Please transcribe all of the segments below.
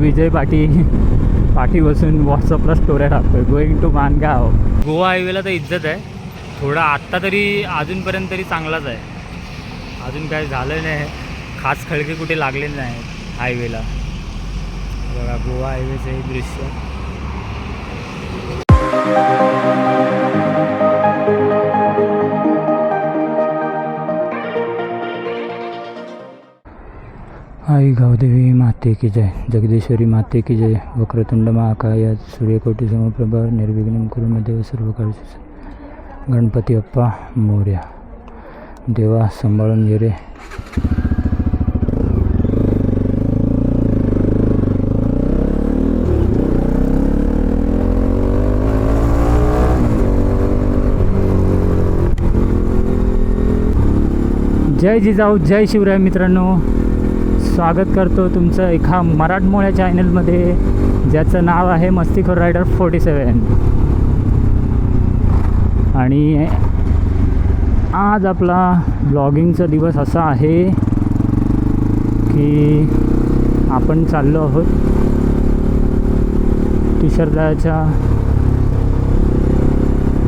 विजय पाठी पाठी बसून व्हॉट्सअपला स्टोऱ्या टाकतोय. गोईंग टू मानगाव गोवा हायवेला तर इज्जत आहे. थोडा आत्ता तरी अजूनपर्यंत तरी चांगलाच आहे. अजून काय झालं नाही. खास खळगे कुठे लागले नाही हायवेला बघा गोवा हायवेचं हे दृश्य. आई गावदेवी माते की जय. जगदेश्वरी माते की जय. वक्रतुंड महाकाय सूर्यकोटी समप्रभा निर्विघ्न कुरुमदेव सर्व काळजी गणपती अप्पा मोर्या. देवा सांभाळून घे रे. जय जिजाऊ जय शिवराय मित्रांनो. स्वागत करतो तुमचं एका मराठमोळ्या चॅनलमध्ये ज्याचं नाव आहे मस्तीखोर रायडर फोर्टी सेवन आणि आज आपला ब्लॉगिंगचा दिवस असा आहे की आपण चाललो आहोत तुषारदाच्या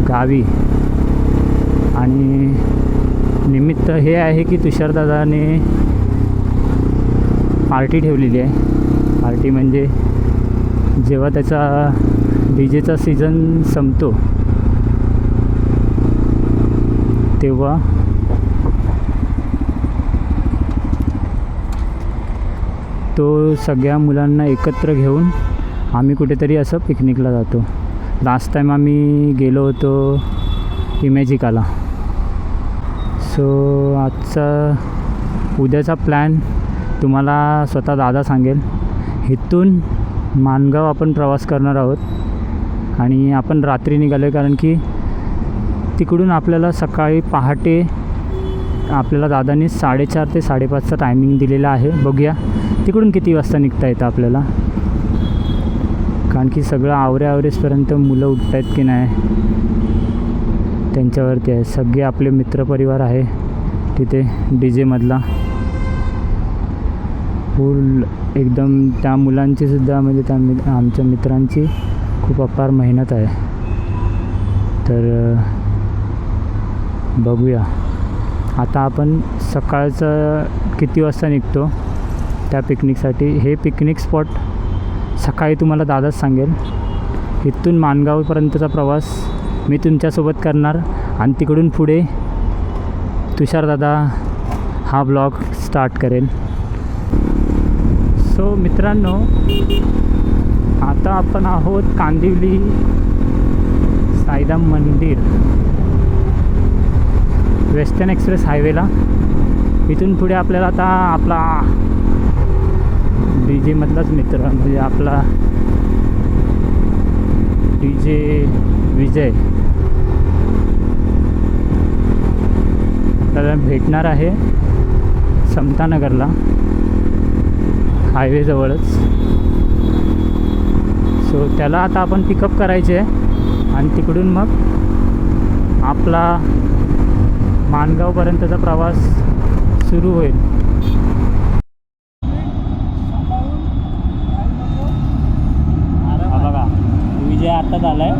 गावी. आणि निमित्त हे आहे की तुषारदादाने पार्टी ठेवलेली आहे. पार्टी म्हणजे जेव्हा त्याचा डी जेचा सीझन संपतो तेव्हा तो सगळ्या मुलांना एकत्र घेऊन आम्ही कुठेतरी असं पिकनिकला जातो. लास्ट टाईम आम्ही गेलो होतो इमॅजिकाला. सो आजचा उद्याचा प्लॅन तुम्हाला स्वतः दादा सांगेल इथून मानगाव आपण प्रवास करणार आहोत. आणि आपण रात्री निघालो आहे कारण की तिकडून आपल्याला सकाळी पहाटे आपल्याला दादानी साडेचार ते साडेपाचचा टायमिंग दिलेला आहे. बघूया तिकडून किती वाजता निघता येतं आपल्याला? कारण की सगळं आवरे आवरेसपर्यंत मुलं उठत आहेत की नाही? त्यांच्यावरती आहे. सगळे आपले मित्रपरिवार आहे तिथे डी जेमधला फुल एकदम त्या मुलांची सुद्धा म्हणजे त्या मि आमच्या मित्रांची खूप अपार मेहनत आहे. तर बघूया. आता आपण सकाळचं किती वाजता निघतो त्या पिकनिकसाठी? हे पिकनिक स्पॉट सकाळी तुम्हाला दादाच सांगेल. इथून मानगावपर्यंतचा प्रवास मी तुमच्यासोबत करणार. आणि तिकडून पुढे तुषारदादा हा ब्लॉग स्टार्ट करेल. सो मित्रांनो आता आपण आहोत कांदिवली साईदाम मंदिर. वेस्टर्न एक्सप्रेस हायवेला इथून पुढे आपल्याला आता आपला डी जेमधलाच मित्र म्हणजे आपला डी जे विजय. त्याला भेटणार आहे समतानगरला. हायवेजवळच सो त्याला आता आपण पिकअप करायचे आहे आणि तिकडून मग आपला मानगावपर्यंतचा प्रवास सुरू होईल. हा बघा विजय आत्ताच आलाय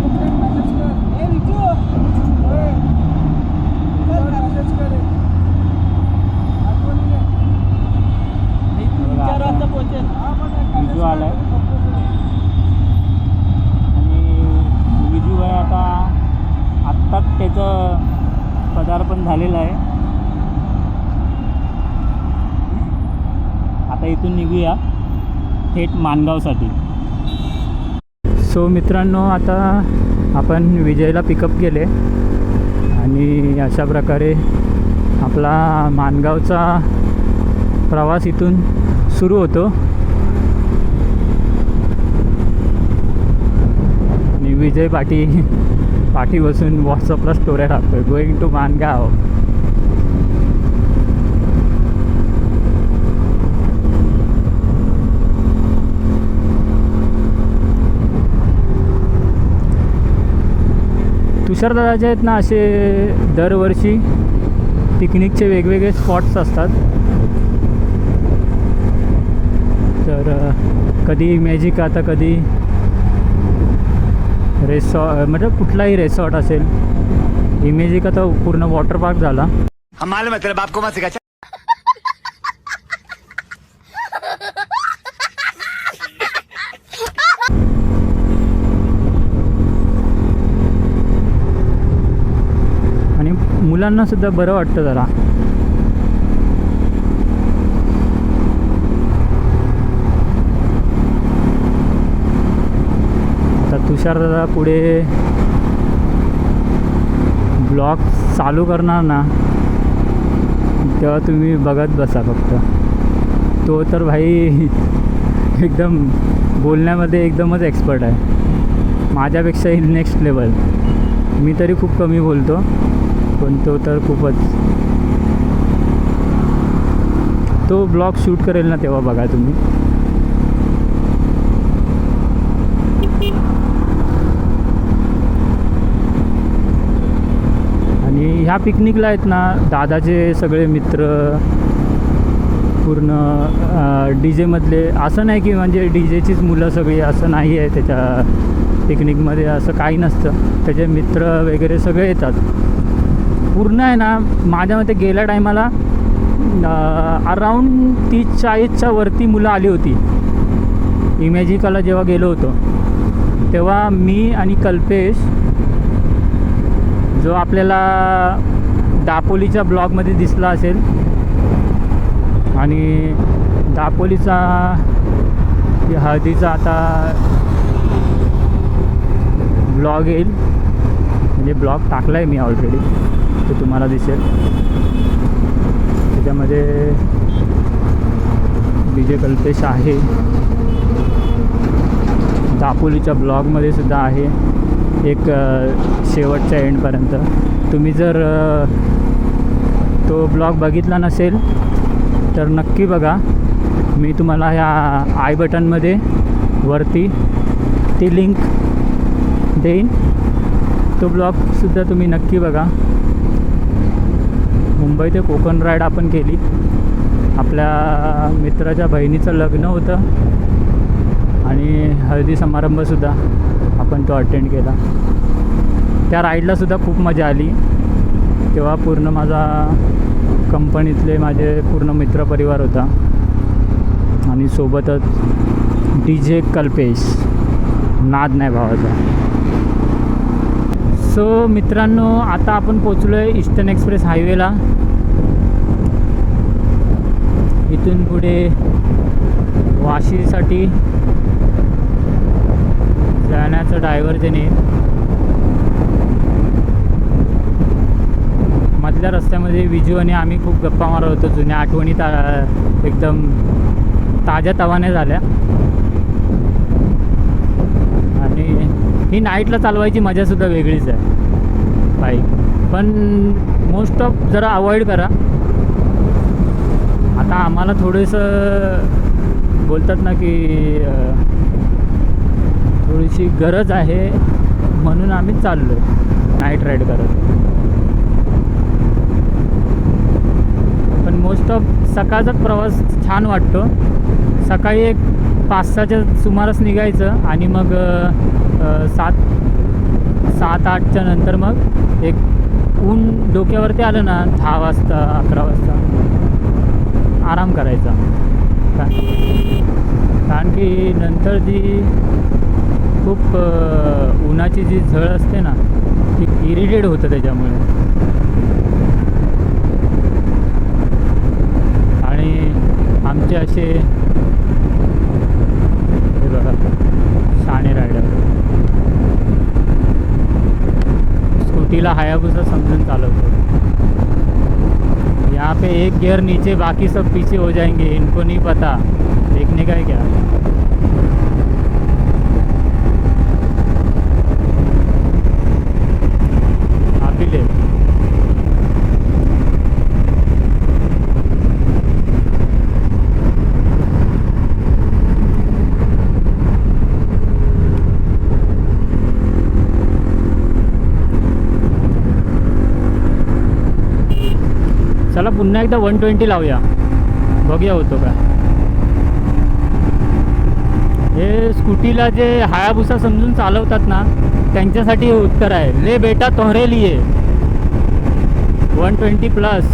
विजू आलाय आणि विजू आहे आता आत्ताच त्याचं पदार्पण झालेलं आहे. आता इथून निघूया थेट मानगावसाठी. सो मित्रांनो आता आपण विजयला पिकअप केले. आणि अशा प्रकारे आपला मानगावचा प्रवास इथून सुरू होतो. आणि विजय पाटी पाठी बसून व्हॉट्सअपला स्टोऱ्या टाकतोय. गोईंग टू मानगाव तुषारदादाचे आहेत ना असे दरवर्षी पिकनिकचे वेगवेगळे स्पॉट्स असतात. तर कधी मॅजिक आता कधी रेसॉ म्हणजे कुठलाही रेसॉर्ट असेल इमेजिक आता पूर्ण वॉटर पार्क झाला. आणि मुलांना सुद्धा बरं वाटतं जरा. तुषार दादा पुढे ब्लॉग चालू करणार ना तेव्हा तुम्ही बघत बसा फक्त. तो तर भाई एकदम बोलण्यामध्ये एकदमच एक्सपर्ट आहे. माझ्यापेक्षाही नेक्स्ट लेवल मी तरी खूप कमी बोलतो पण तो तर खूपच. तो ब्लॉग शूट करेल ना तेव्हा बघा तुम्ही आणि ह्या पिकनिकला आहेत ना दादाचे सगळे मित्र पूर्ण डी जेमधले असं नाही की म्हणजे डी जेचीच मुलं सगळी असं नाही आहे त्याच्या पिकनिकमध्ये असं काही नसतं. त्याचे मित्र वगैरे सगळे येतात. पूर्ण आहे ना माझ्या मते गेल्या टायमाला अराऊंड तीस चाळीसच्या वरती मुलं आली होती. इमॅजिकाला जेव्हा गेलो होतो तेव्हा मी आणि कल्पेश जो आपल्याला दापोलीच्या ब्लॉगमध्ये दिसला असेल. आणि दापोलीचा हळदीचा आता ब्लॉग येईल. म्हणजे ब्लॉग टाकला आहे मी ऑलरेडी तो तुम्हाला दिसेल. त्याच्यामध्ये विजय कल्पेश आहे. दापोलीच्या ब्लॉगमध्ये सुद्धा आहे. एक शेवटच्या एंडपर्यंत. तुम्ही जर तो ब्लॉग बघितला नसेल तर नक्की बघा. मी तुम्हाला ह्या आय बटनमध्ये वरती ती लिंक देईन. तो ब्लॉगसुद्धा तुम्ही नक्की बघा. मुंबई ते कोकण राईड आपण केली. आपल्या मित्राच्या बहिणीचं लग्न होतं. आणि हळदी समारंभसुद्धा आपण तो अटेंड केला. त्या राईडलासुद्धा खूप मजा आली. तेव्हा पूर्ण माझा कंपनीतले माझे पूर्ण मित्रपरिवार होता. आणि सोबतच डी जे कल्पेश नाद नाही भावाचा. सो मित्रांनो आता आपण पोचलो आहे ईस्टर्न एक्सप्रेस हायवेला इथून पुढे वाशीसाठी. जाण्याचं डायव्हर्जन आहे. मधल्या रस्त्यामध्ये विजू आणि आम्ही खूप गप्पा मारत होतो. जुन्या आठवणी ता एकदम ताज्या तवाने झाल्या. आणि ही नाईटला चालवायची मजासुद्धा वेगळीच आहे. बाईक पण मोस्ट ऑफ जरा अवॉइड करा. आता आम्हाला थोडंसं बोलतात ना की थोडीशी गरज आहे म्हणून आम्ही चाललो नाईट राईड करत. पण मोस्ट ऑफ सकाळचाच प्रवास छान वाटतो. सकाळी एक पाच सहाच्या सुमारास निघायचं आणि मग सात सात आठच्या नंतर मग एक ऊन डोक्यावरती आलं ना दहा वाजता अकरा वाजता. आराम करायचा. कारण की नंतर जी खूप उन्हाची जी झळ असते ना ती इरिटेट होतं त्याच्यामुळे. आणि आमचे असे हे बघा शाणे रायडर. स्कूटीला हायाबुसा समजून चालवतो. यहाँ पे एक गियर नीचे बाकी सब पीछे हो जाएंगे इनको नहीं पता. देखने का है क्या? आप चला पुन्हा एकदा वन ट्वेंटी लावूया. बघूया होतो का? हे स्कूटीला जे हायाभुसा समजून चालवतात ना त्यांच्यासाठी उत्तर आहे. ले बेटा तोहरे लिए वन ट्वेंटी प्लस.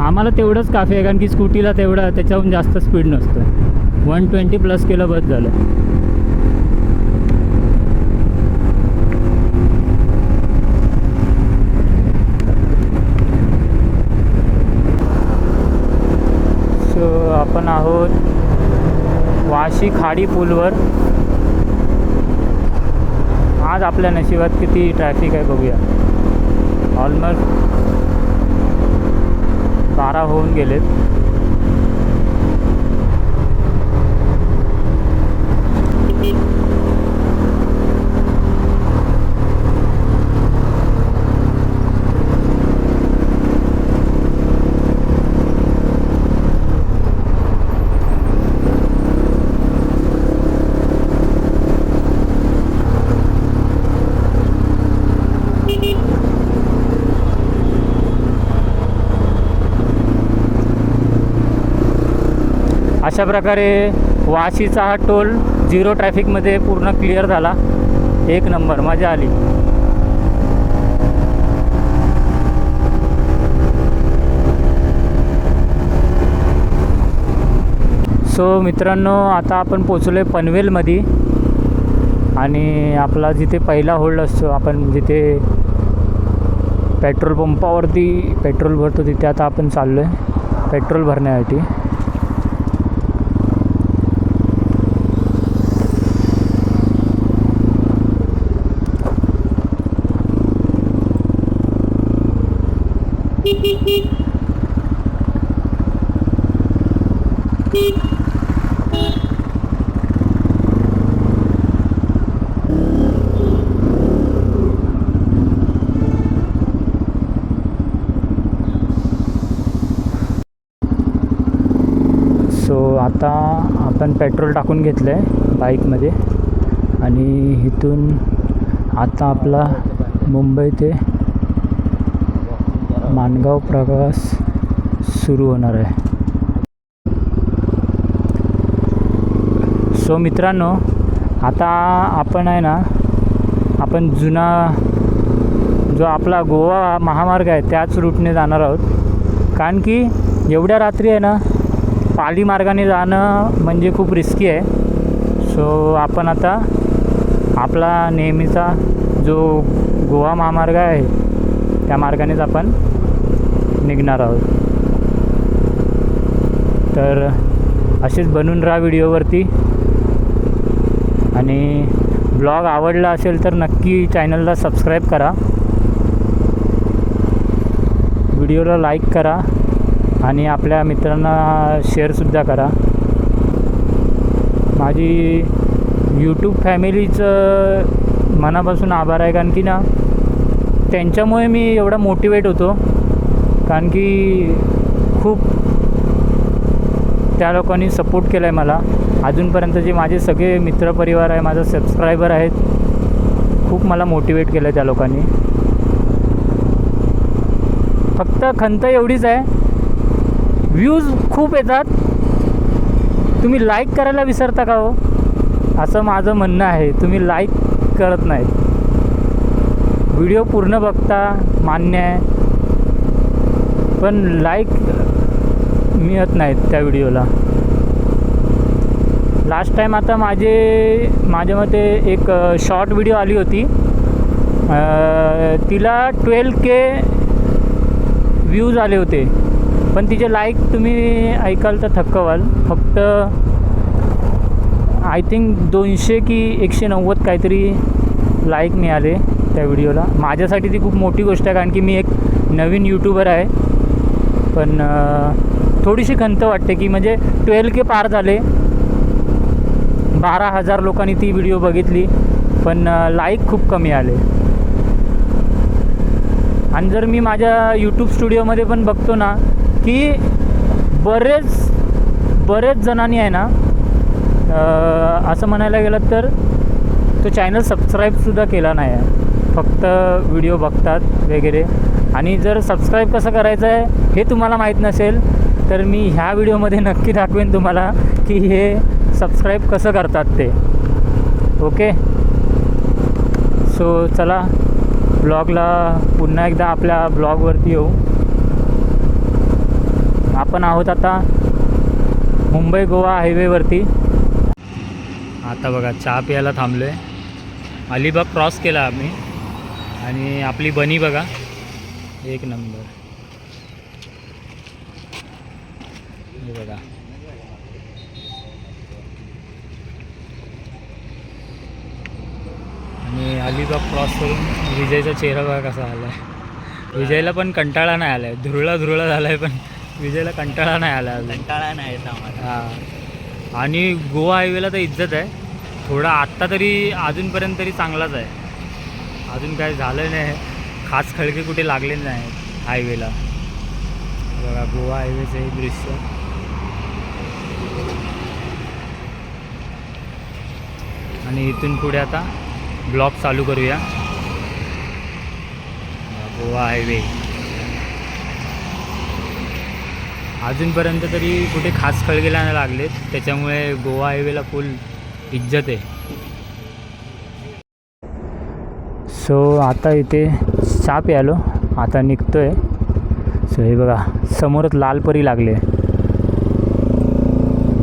आम्हाला तेवढंच काफी आहे कारण की स्कूटीला तेवढं त्याच्याहून जास्त स्पीड नसतं. वन ट्वेंटी प्लस केलं बस झालं. सो आपण आहोत वाशी खाडी पूलवर. आज आपल्या नशिबात किती ट्रॅफिक आहे बघूया. ऑलमोस्ट बारा होऊन गेलेत. अशा प्रकारे वाशीचा हा टोल झिरो ट्रॅफिकमध्ये पूर्ण क्लिअर झाला. एक नंबर मजा आली. सो मित्रांनो आता आपण पोचलो आहे पनवेलमध्ये. आणि आपला जिथे पहिला होल्ड असतो आपण जिथे पेट्रोल पंपावरती पेट्रोल भरतो तिथे आता आपण चाललो आहे पेट्रोल भरण्यासाठी. सो आता आपण पेट्रोल टाकून घेतलं आहे बाईकमध्ये आणि इथून आता आपला मुंबई ते माणगाव प्रवास सुरू होणार आहे. सो मित्रांनो आता आपण आहे ना आपण जुना जो आपला गोवा महामार्ग आहे त्याच रूटने जाणार आहोत. कारण की एवढ्या रात्री आहे ना पाली मार्गाने जाणं म्हणजे खूप रिस्की आहे. सो आपण आता आपला नेहमीचा जो गोवा महामार्ग आहे त्या मार्गानेच आपण निघणार आहोत. तर असेच बनून राहा व्हिडिओवरती. आणि ब्लॉग आवडला असेल तर नक्की चॅनलला सबस्क्राईब करा. व्हिडिओला लाईक करा आणि आपल्या मित्रांना शेअरसुद्धा करा. माझी यूट्यूब फॅमिलीचं मनापासून आभार आहे कारण की ना त्यांच्यामुळे मी एवढा मोटिवेट होतो. कारण की खूप त्या लोकांनी सपोर्ट केला आहे मला. अजूनपर्यंत जे माझे सगळे मित्रपरिवार आहे माझा सबस्क्रायबर आहेत खूप मला मोटिवेट केलं आहे त्या लोकांनी. फक्त खंत एवढीच आहे. व्ह्यूज खूप येतात. तुम्ही लाईक करायला विसरता का हो? असं माझं म्हणणं आहे. तुम्ही लाईक करत नाही व्हिडिओ पूर्ण बघता मान्य आहे. पण लाईक मिळत नाहीत त्या व्हिडिओला लास्ट टाईम आता माझे माझ्या मते एक शॉर्ट व्हिडिओ आली होती. तिला ट्वेल्व के व्ह्यूज आले होते. पण तिचे लाईक तुम्ही ऐकाल तर थक्क व्हाल फक्त आय थिंक दोनशे की एकशे नव्वद काहीतरी लाईक मिळाले त्या व्हिडिओला माझ्यासाठी ती खूप मोठी गोष्ट आहे कारण की मी एक नवीन यूट्यूबर आहे. पण थोडीशी खंत वाटते की म्हणजे ट्वेल्व के पार झाले. बारा हजार लोकांनी ती व्हिडिओ बघितली पण लाईक खूप कमी आले. आणि जर मी माझ्या यूट्यूब स्टुडिओमध्ये पण बघतो ना की बरेच बरेच जणांनी आहे ना असं म्हणायला गेलं तर तो चॅनल सबस्क्राईबसुद्धा केला नाही आहे. फक्त व्हिडिओ बघतात वगैरे. आणि जर सबस्क्राईब कसं करायचं आहे हे तुम्हाला माहीत नसेल तर मी ह्या व्हिडिओमध्ये नक्की दाखवेन तुम्हाला की हे सबस्क्राईब कसं करतात ते. ओके सो चला ब्लॉगला पुन्हा एकदा आपल्या ब्लॉगवरती येऊ. आपण आहोत आता मुंबई गोवा हायवेवरती आता बघा चहा प्यायला थांबलो आहे अलिबाग क्रॉस केला आम्ही. आणि आपली बनी बघा. एक नंबर. हे बघा. आणि अलिबाग क्रॉस करून विजयचा चेहरा बघा कसा आला आहे विजयला पण कंटाळा नाही आला आहे धुरळा धुरळा झाला आहे पण विजयला कंटाळा नाही आला कंटाळा नाही येत आम्हाला. हा. आणि गोवा हायवेला तर इज्जत आहे. थोडा आत्ता तरी अजूनपर्यंत तरी चांगलाच आहे. अजून काय झालं नाही. खास खळगे कुठे लागले नाही हायवेला बघा गोवा हायवेचं हे दृश्य. आणि इथून पुढे आता ब्लॉक चालू करूया. गोवा हायवे अजूनपर्यंत तरी कुठे खास खळगेला नाही लागलेत त्याच्यामुळे गोवा हायवेला फुल इज्जत आहे. सो आता इथे चहा प्यालो आता निघतो आहे सो हे बघा समोरच लालपरी लागले.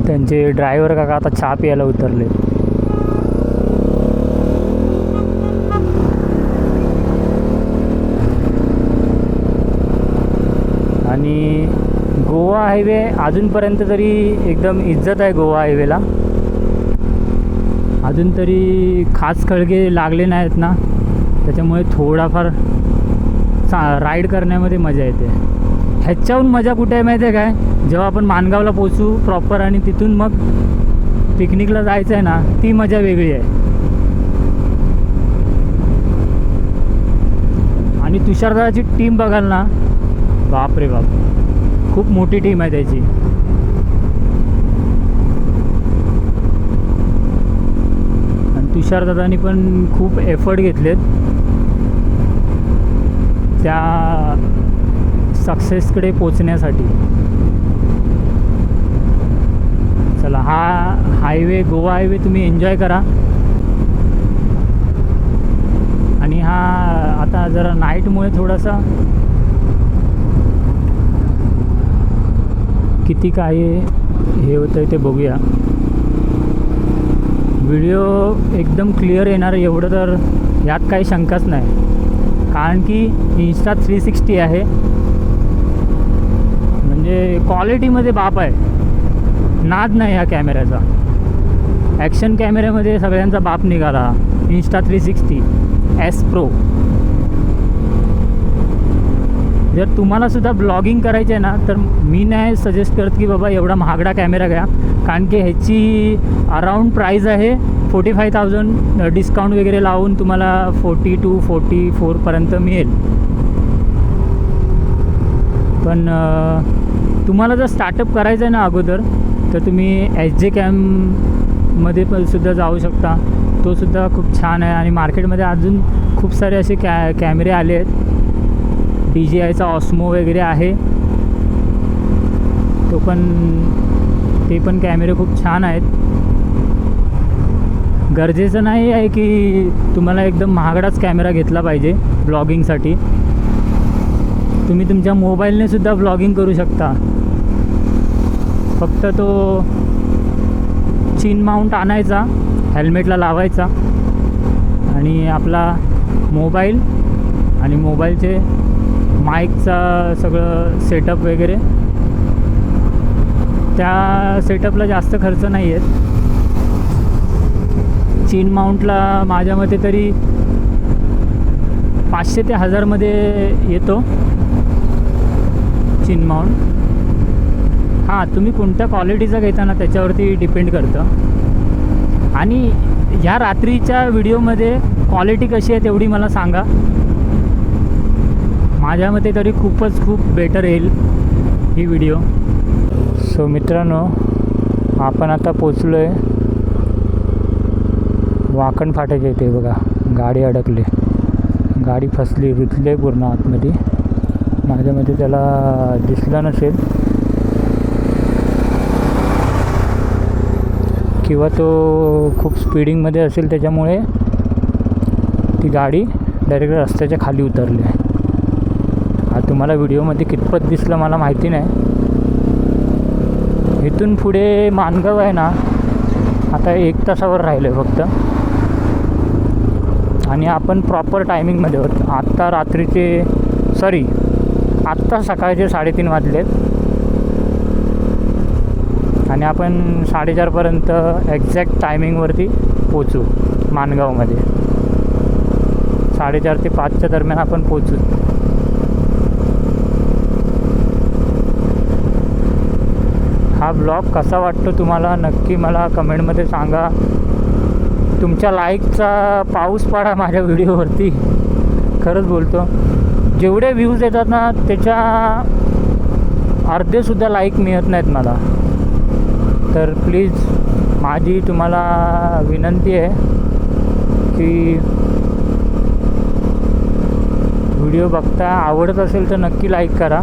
त्यांचे ड्रायव्हर काका आता चहा यायला उतरले. आणि गोवा हायवे अजूनपर्यंत तरी एकदम इज्जत आहे गोवा हायवेला अजून तरी खास खळगे लागले नाहीत ना. त्याच्यामुळे थोडाफार चा राईड करण्यामध्ये मजा येते. ह्याच्याहून मजा कुठे आहे माहिती आहे काय? जेव्हा आपण मानगावला पोचू प्रॉपर आणि तिथून मग पिकनिकला जायचं आहे ना ती मजा वेगळी आहे. आणि तुषारदाची टीम बघाल ना बाप रे बाप. खूप मोठी टीम आहे त्याची. आणि तुषारदादांनी पण खूप एफर्ट घेतलेत. त्या सक्सेसकडे पोचण्यासाठी चला हा हायवे गोवा हायवे तुम्ही एन्जॉय करा. आणि हा आता जरा नाईटमुळे थोडासा किती काय हे होतं आहे ते बघूया. व्हिडिओ एकदम क्लिअर येणार एवढं तर यात काही शंकाच नाही. कारण की इन्स्टा थ्री सिक्स्टी आहे. म्हणजे क्वालिटीमध्ये बाप आहे. नाद नाही ह्या कॅमेऱ्याचा. ॲक्शन कॅमेऱ्यामध्ये सगळ्यांचा बाप निघाला. Insta three sixty S pro जर तुम्हालासुद्धा ब्लॉगिंग करायची आहे ना तर मी नाही सजेस्ट करत की बाबा एवढा महागडा कॅमेरा घ्या. कारण की ह्याची अराऊंड प्राईज आहे फोर्टी फाय थाउजंड डिस्काउंट वगैरे लावून तुम्हाला फोर्टी टू फोर्टी फोरपर्यंत मिळेल. पण तुम्हाला जर स्टार्टअप करायचं आहे ना अगोदर तर तुम्ही एच जे कॅममध्ये पण सुद्धा जाऊ शकता. तो सुद्धा खूप छान आहे आणि मार्केटमध्ये अजून खूप सारे असे कॅ कॅमेरे आले आहेत. डी जी आयचा ऑस्मो वगैरे आहे. तो पण ते पण कॅमेरे खूप छान आहेत. गरजेचं नाही आहे की तुम्हाला एकदम महागडाच कॅमेरा घेतला पाहिजे ब्लॉगिंगसाठी. तुम्ही तुमच्या मोबाईलने सुद्धा ब्लॉगिंग करू शकता. फक्त तो चीन माउंट आणायचा हेल्मेटला लावायचा आणि आपला मोबाईल आणि मोबाईलचे माईकचा सगळं सेटअप वगैरे. त्या सेटअपला जास्त खर्च नाही आहेत चीन माउंटला माझ्या मते तरी पाचशे ते हजारमध्ये येतो. चीन माउंट हां तुम्ही कोणत्या क्वालिटीचा घेता ना त्याच्यावरती डिपेंड करतं. आणि ह्या रात्रीच्या व्हिडिओमध्ये क्वालिटी कशी आहे तेवढी मला सांगा. माझ्या मते तरी खूपच खूप बेटर येईल ही व्हिडिओ सो मित्रांनो आपण आता पोचलो आहे वाकण फाट्याच्या इथे बघा. गाडी अडकली. गाडी फसली रुतली पूर्ण आतमध्ये. माझ्यामध्ये त्याला दिसलं नसेल. किंवा तो खूप स्पीडिंगमध्ये असेल त्याच्यामुळे ती गाडी डायरेक्ट रस्त्याच्या खाली उतरली आहे. हा तुम्हाला व्हिडिओमध्ये कितपत दिसलं मला माहिती नाही. इथून पुढे मानगाव आहे ना आता एक तासावर राहिलं आहे फक्त. आणि आपण प्रॉपर टायमिंगमध्ये होतो. आत्ता रात्रीचे सॉरी आत्ता सकाळचे साडेतीन वाजलेत. आणि आपण साडेचारपर्यंत एक्झॅक्ट टायमिंगवरती पोचू मानगावमध्ये साडेचार ते पाचच्या दरम्यान आपण पोचू हा ब्लॉग कसा वाटतो तुम्हाला? नक्की मला कमेंटमध्ये सांगा. तुमच्या लाईकचा पाऊस पडा माझ्या व्हिडिओवरती. खरंच बोलतो. जेवढे व्ह्यूज येतात ना त्याच्या अर्धेसुद्धा लाईक मिळत नाहीत मला. तर प्लीज माझी तुम्हाला विनंती आहे की व्हिडिओ बघता आवडत असेल तर नक्की लाईक करा.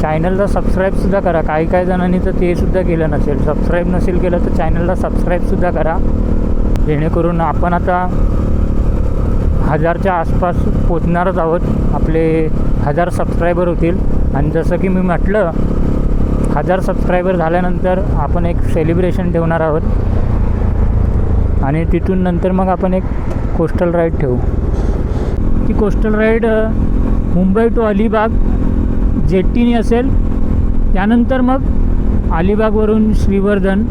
चॅनलला सबस्क्राईबसुद्धा करा. काही काही जणांनी तर ते सुद्धा केलं नसेल. सबस्क्राईब नसेल केलं तर चॅनलला सबस्क्राईबसुद्धा करा. जेणेकरून आपण आता हजारच्या आसपास पोचणारच आहोत. आपले हजार सबस्क्रायबर होतील. आणि जसं की मी म्हटलं हजार सबस्क्रायबर झाल्यानंतर आपण एक सेलिब्रेशन ठेवणार आहोत. आणि तिथून नंतर मग आपण एक कोस्टल राईड ठेवू. ती coastal ride Mumbai to Alibag जेट्टीने असेल. त्यानंतर मग अलिबागवरून श्रीवर्धन.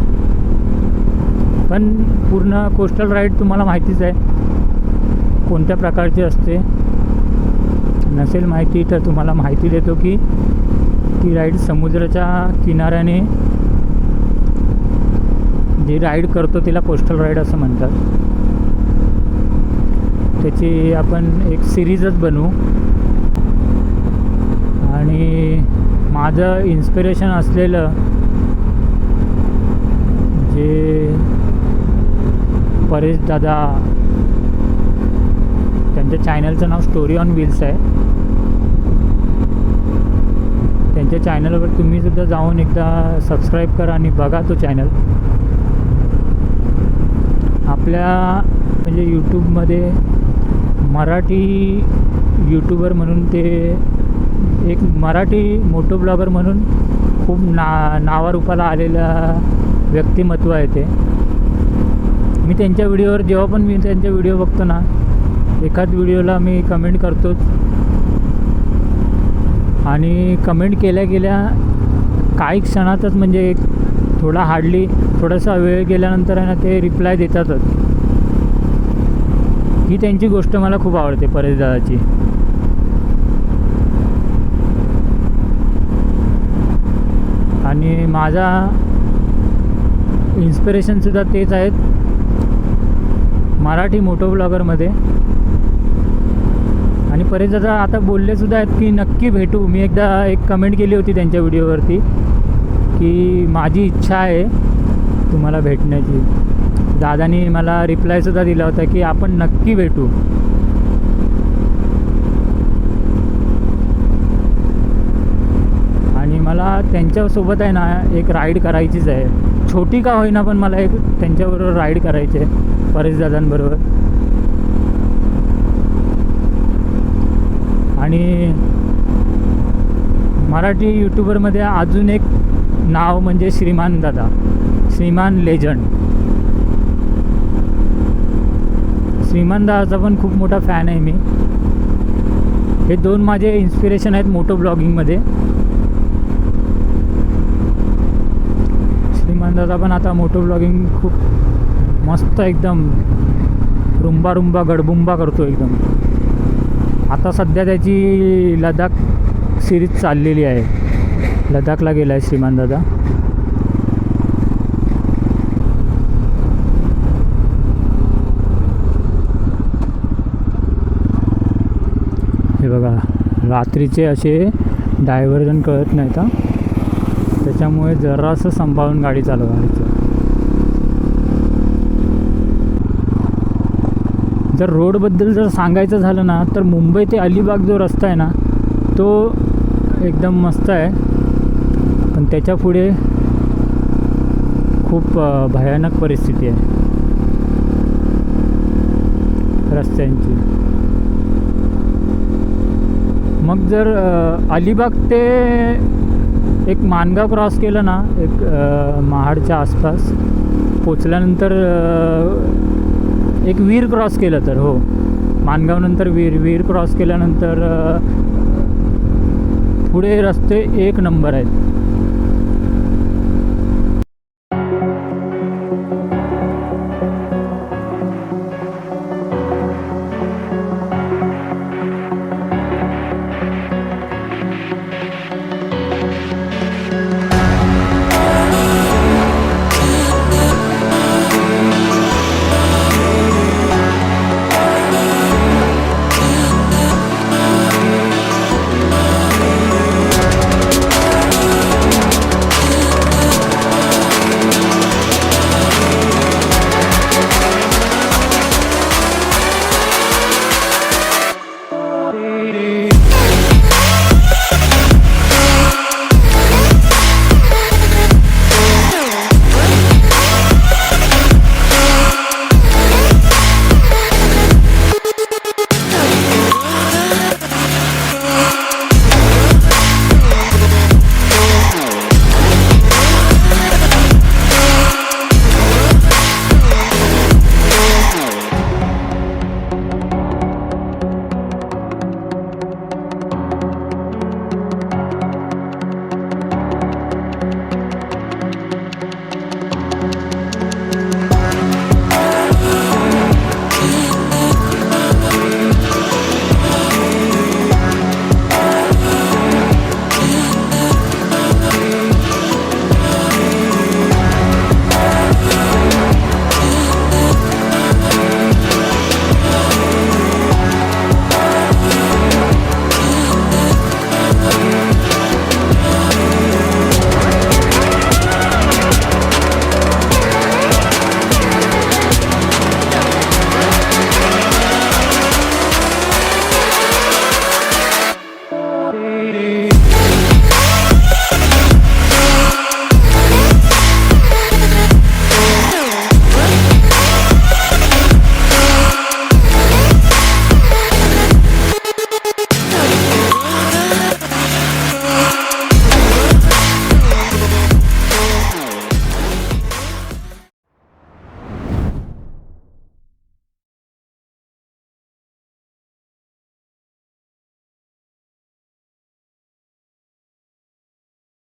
पण पूर्ण कोस्टल राईड तुम्हाला माहितीच आहे. कोणत्या प्रकारची असते? नसेल माहिती तर तुम्हाला माहिती देतो की ती राईड समुद्राच्या किनाऱ्याने जी राईड करतो तिला कोस्टल राईड असं म्हणतात. त्याची आपण एक सिरीजच बनवू. आणि माझं इन्स्पिरेशन असलेलं जे परेश दादा त्यांच्या चॅनलचं नाव स्टोरी ऑन व्हील्स आहे. त्यांच्या चॅनलवर तुम्ही सुद्धा जाऊन एकदा सबस्क्राईब करा आणि बघा तो चॅनल आपल्या म्हणजे यूट्यूबमध्ये मराठी यूट्यूबर म्हणून ते एक मराठी मोटो ब्लॉगर म्हणून खूप ना नावारूपाला आलेलं व्यक्तिमत्व आहे ते. मी त्यांच्या व्हिडिओवर जेव्हा पण मी त्यांच्या व्हिडिओ बघतो ना एखाद व्हिडिओला मी कमेंट करतोच आणि कमेंट केल्या गेल्या काही क्षणातच म्हणजे एक थोडा हार्डली थोडासा वेळ गेल्यानंतर आहे ना ते रिप्लाय देतातच. ही त्यांची गोष्ट मला खूप आवडते परेश दादाची आणि माझा इन्स्पिरेशनसुद्धा तेच आहेत. मराठी मोटो ब्लॉगरमध्ये. आणि बरेच जसं आता बोललेसुद्धा आहेत की नक्की भेटू. मी एकदा एक कमेंट केली होती त्यांच्या व्हिडिओवरती की माझी इच्छा आहे तुम्हाला भेटण्याची. दादानी मला रिप्लायसुद्धा दिला होता की आपण नक्की भेटू आणि मला त्यांच्यासोबत आहे ना एक राईड करायचीच आहे. छोटी का होईना पण मला एक त्यांच्याबरोबर राईड करायची आहे परेश दादांबरोबर. आणि मराठी यूट्यूबरमध्ये अजून एक नाव म्हणजे श्रीमान दादा. श्रीमान लेजंड श्रीमान दादाचा पण खूप मोठा फॅन आहे मी. हे दोन माझे इन्स्पिरेशन आहेत मोटो ब्लॉगिंगमध्ये दादा पण आता मोटो ब्लॉगिंग खूप मस्त एकदम रुंबा रुंबा गडबुंबा करतो एकदम. आता सध्या त्याची लडाख सिरीज चाललेली आहे. लडाखला गेला आहे श्रीमान दादा. हे बघा रात्रीचे असे डायव्हर्जन कळत नाही का त्याच्यामुळे जरासं सांभाळून गाडी चालवायचं. जर रोडबद्दल जर सांगायचं झालं ना तर मुंबई ते अलिबाग जो रस्ता आहे ना तो एकदम मस्त आहे. पण त्याच्या पुढे खूप भयानक परिस्थिती आहे. रस्त्यांची. मग जर अलिबाग ते एक मानगाव क्रॉस केलं ना एक महाडच्या आसपास पोचल्यानंतर एक वीर क्रॉस केलं तर हो. मानगावनंतर वीर वीर क्रॉस केल्यानंतर पुढे रस्ते एक नंबर आहेत.